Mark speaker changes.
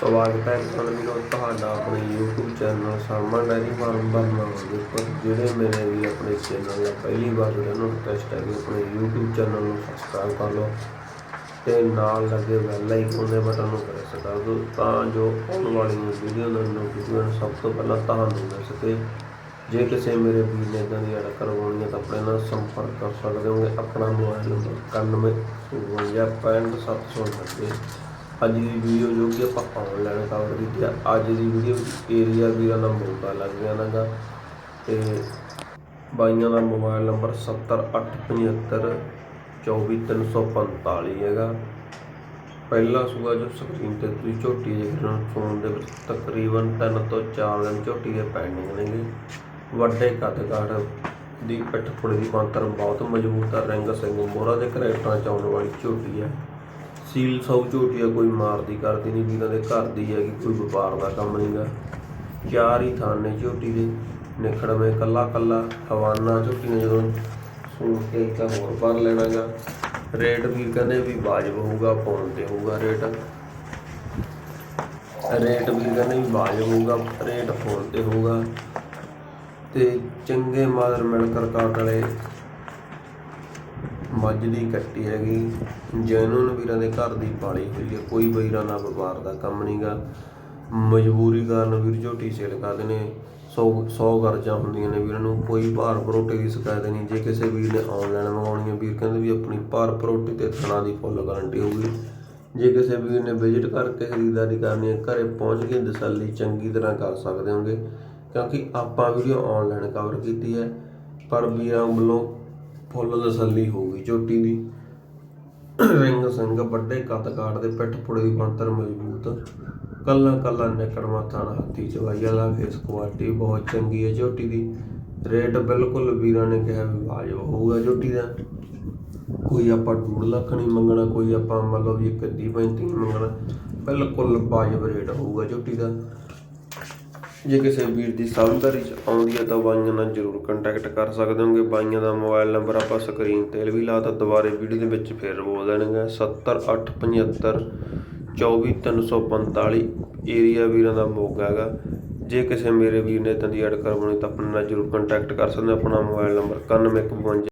Speaker 1: ਸਵਾਗਤ ਹੈ ਤੁਹਾਨੂੰ ਵੀਰੋ ਤੁਹਾਡਾ ਆਪਣੇ YouTube channel Sarman dairy farm Barnala ਦੇ ਉੱਪਰ। ਜਿਹੜੇ ਮੇਰੇ ਵੀ ਆਪਣੇ ਚੈਨਲ ਦਾ ਪਹਿਲੀ ਵਾਰ ਜਿਹੜੇ ਨੂੰ ਰਿਕਵੈਸਟ ਹੈ ਕਿ ਆਪਣੇ YouTube ਚੈਨਲ ਨੂੰ ਸਬਸਕ੍ਰਾਈਬ ਕਰ ਲਓ ਤੇ ਨਾਲ ਲੱਗੇ ਬੈਲ ਆਈਕਨ ਦੇ ਬਟਨ ਨੂੰ ਪ੍ਰੈਸ ਕਰ ਦਿਓ ਤਾਂ ਜੋ ਆਉਣ ਵਾਲੀਆਂ ਵੀਡੀਓ ਦਾ ਨੋਟੀਫਿਕੇਸ਼ਨ ਸਭ ਤੋਂ ਪਹਿਲਾਂ ਤੁਹਾਨੂੰ ਮਿਲ ਸਕੇ। ਜੇ ਕਿਸੇ ਮੇਰੇ ਵੀਰ ਨੇ ਇਦਾਂ ਦੀ ਐਡ ਕਰਵਾਉਣੀ ਹੈ ਤਾਂ ਆਪਣੇ ਨਾਲ ਸੰਪਰਕ ਕਰ ਸਕਦੇ ਹੋ ਆਪਣਾ ਮੋਬਾਈਲ ਨੰਬਰ 91 ਅੱਜ ਦੀ ਵੀਡੀਓ ਜੋ ਕਿ ਆਪਾਂ ਆਨਲਾਈਨ ਕਵਰ ਕੀਤੀ ਆ ਅੱਜ ਦੀ ਵੀਡੀਓ ਵਿੱਚ ਏਰੀਆ ਵੀਰਾਂ ਦਾ ਮੌਕਾ ਲੱਗ ਗਿਆ ਨਾਗਾ ਤੇ ਬਾਈਆਂ ਦਾ ਮੋਬਾਈਲ ਨੰਬਰ 70875 24345 ਹੈਗਾ। ਪਹਿਲਾ ਸੂਆ ਜੋ ਸਕਰੀਨ ਤੇ ਤੁਸੀਂ ਝੋਟੀ ਦੇਖ ਰਹੇ ਹੋ ਫੋਨ ਦੇ ਵਿੱਚ ਤਕਰੀਬਨ 3 ਤੋਂ 4 ਦਿਨ ਝੋਟੀ ਦੇ ਪੈਂਡਿੰਗ ਨੇਗੇ। ਵੱਡੇ ਕੱਦਕਾਰ ਦੀ ਪਿੱਠ ਪੁੜੇ ਦੀ ਮਾਤਰ ਬਹੁਤ ਮਜ਼ਬੂਤ ਹੈ ਰਿੰਗ ਸਿੰਘ ਮੋਹਰਾ ਦੇ ਕਰੈਕਟਰਾਂ ਚ ਆਉਣ ਵਾਲੀ ਝੋਟੀ ਹੈ ਸੀਲ ਸੌ ਝੋਟੀ ਆ, ਕੋਈ ਮਾਰਦੀ ਕਰਦੀ ਨਹੀਂ ਵੀਰਾਂ ਦੇ ਘਰ ਦੀ ਹੈਗੀ ਕੋਈ ਵਪਾਰ ਦਾ ਕੰਮ ਨਹੀਂਗਾ ਚਾਰ ਹੀ ਥਾਂ ਨੇ ਝੋਟੀ ਦੇ ਨਿਖੜਵੇਂ ਕੱਲਾ ਕੱਲਾ ਹਵਾਨਾ ਝੋਟੀਆਂ ਜਦੋਂ ਸੁਣ ਕੇ ਇੱਕ ਹੋਰ ਭਰ ਲੈਣਾਗਾ ਰੇਟ ਵੀ ਕਹਿੰਦੇ ਵੀ ਵਾਜਬ ਹੋਊਗਾ ਪਾਉਣ ਤੇ ਹੋਊਗਾ ਰੇਟ। ਰੇਟ ਵੀ ਕਹਿੰਦੇ ਵੀ ਵਾਜਬ ਹੋਊਗਾ ਰੇਟ ਫੋਨ ਤੇ ਹੋਊਗਾ। ਤੇ ਚੰਗੇ ਮਾਦਰ ਮਿਲ ਕਰ ਕਾਟ ਵਾਲੇ ਮੱਝ ਦੀ ਕੱਟੀ ਹੈਗੀ। ਜੈਨੂਨ ਵੀਰਾਂ ਦੇ ਘਰ ਦੀ ਪਾਲੀ ਹੋਈ ਹੈ। ਕੋਈ ਵੀਰਾਂ ਨਾਲ ਵਪਾਰ ਦਾ ਕੰਮ ਨਹੀਂਗਾ। ਮਜਬੂਰੀ ਕਾਰਨ ਵੀਰ ਝੋਟੀ ਸੇਲ ਕਰਦੇ ਨੇ। 100 100 ਗਰਜਾਂ ਹੁੰਦੀਆਂ ਨੇ ਵੀਰਾਂ ਨੂੰ। ਕੋਈ ਭਾਰ ਭਰੋਟੇ ਦੀ ਸ਼ਿਕਾਇਤ ਨਹੀਂ। ਜੇ ਕਿਸੇ ਵੀਰ ਨੇ ਆਨਲਾਈਨ ਮੰਗਾਉਣੀ ਹੈ, ਵੀਰ ਕਹਿੰਦੇ ਵੀ ਆਪਣੀ ਭਾਰ ਭਰੋਟੇ ਤੇ ਥਣਾ ਦੀ ਫੁੱਲ ਗਾਰੰਟੀ ਹੋਊਗੀ। ਜੇ ਕਿਸੇ ਵੀਰ ਨੇ ਵਿਜ਼ਿਟ ਕਰਕੇ ਖਰੀਦਦਾਰੀ ਕਰਨੀ ਹੈ, ਘਰੇ ਪਹੁੰਚ ਕੇ ਤਸੱਲੀ ਚੰਗੀ ਤਰ੍ਹਾਂ ਕਰ ਸਕਦੇ ਹੋਗੇ ਕਿਉਂਕਿ ਆਪਾਂ ਵੀਡੀਓ ਆਨਲਾਈਨ ਕਵਰ ਕੀਤੀ ਹੈ। ਪਰ ਵੀਰਾਂ ਵੱਲੋਂ ਫੁੱਲ ਤਸੱਲੀ ਹੋਊਗੀ ਝੋਟੀ ਦੀ। ਰਿੰਗ ਸਿੰਘ ਵੱਡੇ ਕੱਦ ਕਾਟ ਦੇ ਪਿੱਠ ਪੁੜੇ ਦੀ ਬੰਤਰ ਮਜ਼ਬੂਤ। ਕੱਲਾ ਕੱਲਾ ਨਿਕੜ ਮਾਥਾ ਹੱਥੀ ਚਵਾਈ ਵਾਲਾ ਫੇਸ ਕੁਆਲਿਟੀ ਬਹੁਤ ਚੰਗੀ ਹੈ ਚੋਟੀ ਦੀ। ਰੇਟ ਬਿਲਕੁਲ ਵੀਰਾਂ ਨੇ ਕਿਹਾ ਵੀ ਵਾਜਬ ਹੋਊਗਾ ਚੋਟੀ ਦਾ। ਕੋਈ ਆਪਾਂ 2 ਲੱਖ ਨਹੀਂ ਮੰਗਣਾ, ਕੋਈ ਆਪਾਂ ਮਤਲਬ ਵੀ 31 35 ਮੰਗਣਾ, ਬਿਲਕੁਲ ਵਾਜਬ ਰੇਟ ਹੋਊਗਾ ਚੋਟੀ ਦਾ। ਜੇ ਕਿਸੇ ਵੀਰ ਦੀ ਸਮਝਦਾਰੀ ਚ ਆਉਂਦੀ ਹੈ ਤਾਂ ਬਾਈਆਂ ਨਾਲ ਜਰੂਰ ਕੰਟੈਕਟ ਕਰ ਸਕਦੇ ਹੋਗੇ ਬਾਈਆਂ ਦਾ ਮੋਬਾਈਲ ਨੰਬਰ ਆਪਾਂ ਸਕਰੀਨ ਤੇ ਵੀ ਲਾਤਾ ਦੁਬਾਰੇ ਵੀਡੀਓ ਦੇ ਵਿੱਚ ਫੇਰ ਬੋਲ ਦੇਣਗੇ। 70875 24345 ਏਰੀਆ ਵੀਰਾਂ ਦਾ ਮੋਗਾ ਹੈਗਾ। ਜੇ ਕਿਸੇ ਮੇਰੇ ਵੀਰ ਨੇ ਤਾਂ ਦੀ ਐਡ ਕਰਵਾਉਣੀ ਤਾਂ ਆਪਣੇ ਨਾਲ ਜਰੂਰ ਕੰਟੈਕਟ ਕਰ ਸਕਦੇ ਆਪਣਾ ਮੋਬਾਈਲ ਨੰਬਰ 9152